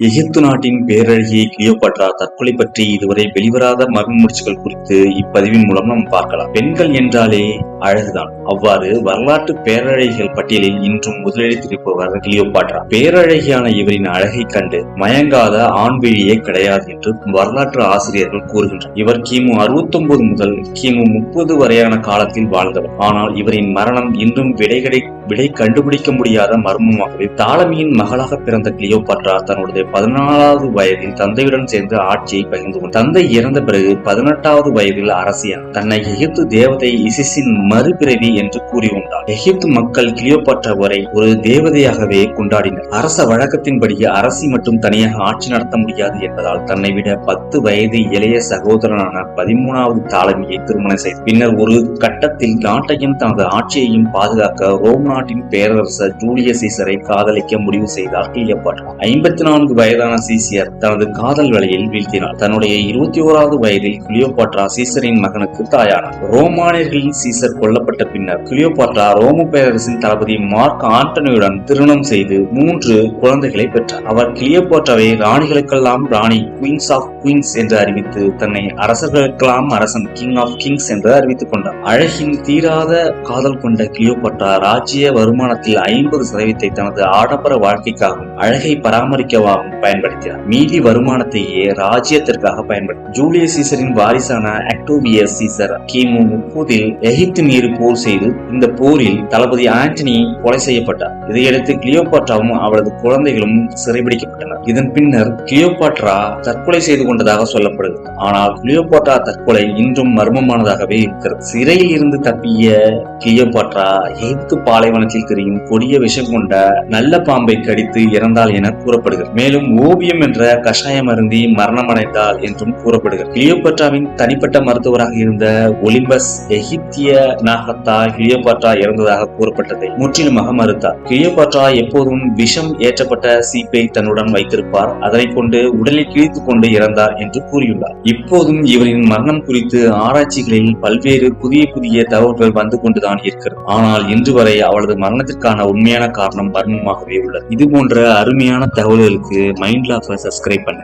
எகிப்து நாட்டின் பேரழகியை கிளியோபாட்ரா தற்கொலை பற்றி இதுவரை வெளிவராத மர்ம முடிச்சுகள் குறித்து இப்பதிவின் மூலம் நாம் பார்க்கலாம். பெண்கள் என்றாலே அழகுதான். அவ்வாறு வரலாற்று பேரழகிகள் பட்டியலில் இன்றும் முதலிடத்திருப்பவர் கிளியோபாட்ரா பேரழகியான இவரின் அழகை கண்டு மயங்காத ஆண்வெளியே கிடையாது என்று வரலாற்று ஆசிரியர்கள் கூறுகின்றனர். இவர் கிமு 69 முதல் கிமு முப்பது வரையான காலத்தில் வாழ்ந்தவர். ஆனால் இவரின் மரணம் இன்றும் விடை விடை கண்டுபிடிக்க முடியாத மர்மமாகவே தாளமியின் மகளாக பிறந்த கிளியோபாட்ரா தன்னுடைய பதினாலாவது வயதில் தந்தையுடன் சேர்ந்து ஆட்சியை பகிர்ந்து கொண்டார். தந்தை இறந்த பிறகு பதினெட்டாவது வயதில் அரசியானார் தன்னை எகிப்து தேவதை இசிசின் மறுபிறவி என்று கூறியுள்ளார் எகிப்து மக்கள் கிளியோபாட்ராவரை ஒரு தேவதையாகவே கொண்டாடினர். அரச வழக்கத்தின்படி அரசி மட்டும் தனியாக ஆட்சி நடத்த முடியாது என்பதால் தன்னை விட பத்து வயது இளைய சகோதரனான பதிமூணாவது தாளமியை திருமணம் செய்தார். பின்னர் ஒரு கட்டத்தில் நாட்டையும் தனது ஆட்சியையும் பாதுகாக்க ரோம் நாட்டின் பேரரசர் ஜூலிய சீசரை காதலிக்க முடிவு செய்தார் கிளியோபாட்ரா. ஐம்பத்தி நான்கு வயதான சீசியர் தனது காதல் வலையில் வீழ்த்தினார். தன்னுடைய இருபத்தி ஓராவது வயதில் கிளியோபாட்ரா சீசரின் மகனுக்கு தாயானார். ரோமானியர்களின் சீசர் கொல்லப்பட்ட பின்னர் கிளியோபாட்ரா ரோம பேரரசின் தளபதி மார்க் ஆண்டனியுடன் திருமணம் செய்து மூன்று குழந்தைகளை பெற்றார். அவர் கிளியோபாட்ராவை ராணிகளுக்கெல்லாம் ராணி குயின்ஸ் ஆஃப் குயின்ஸ் என்று அறிவித்து தன்னை அரசர்களுக்கெல்லாம் அரசன் கிங் ஆஃப் கிங்ஸ் என்று அறிவித்துக் கொண்டார். அழகின் தீராத காதல் கொண்ட கிளியோபாட்ரா ராஜ்ய வருமானத்தில் ஐம்பது சதவீதத்தை தனது ஆடம்பர வாழ்க்கைக்காகவும் அழகை பராமரிக்கவாகவும் பயன்படுத்தினார் மீதி வருமானத்தையே ராஜ்யத்திற்காக பயன்படுத்தி ஜூலிய சீசரின் வாரிசான அக்டோபியஸ் சீசர் கிமு முப்பதில் எகிப்து மீது போர் செய்து இந்த போரில் தளபதி ஆண்டனி கொலை செய்யப்பட்டார். இதையடுத்து கிளியோபாட்ராவும் அவரது குழந்தைகளும் சிறைபிடிக்கப்பட்டனர். இதன் பின்னர் கிளியோபாட்ரா தற்கொலை செய்து கொண்டதாக சொல்லப்படுகிறது. ஆனால் கிளியோபாட்ரா தற்கொலை இன்றும் மர்மமானதாகவே இருக்கிறது. சிறையில் இருந்து தப்பிய கிளியோபாட்ரா எகிப்து பாலைவனத்தில் தெரியும் கொடிய விஷம் கொண்ட நல்ல பாம்பை கடித்து இறந்தாள் என கூறப்படுகிறது. மேலும் ஓவியம் என்ற கஷாயம் அருந்தி மரணமடைந்தாள் என்றும் கூறப்படுகிறது. கிளியோபாட்ராவின் தனிப்பட்ட மருத்துவராக இருந்த ஒலிம்பஸ் எகிப்திய நாகத்தால் கிளியோபாட்ரா இறந்ததாக கூறப்பட்டதை முற்றிலுமாக மறுத்தார் கிளியோபாட்ரா எப்போதும் விஷம் ஏற்றப்பட்ட சீப்பை தன்னுடன் வைத்திருப்பார். அதனை கொண்டு உடலில் கிழித்துக் கொண்டு இறந்தார் என்று கூறியுள்ளார். இப்போதும் இவரின் மரணம் குறித்து ஆராய்ச்சிகளில் பல்வேறு புதிய புதிய தகவல்கள் வந்து கொண்டுதான் இருக்கிறது. ஆனால் இன்று வரை அவளது மரணத்திற்கான உண்மையான காரணம் மர்மமாகவே உள்ளது. இது போன்ற அருமையான தகவல்களுக்கு மைண்ட் லாஃபை சப்ஸ்கிரைப் பண்ணு.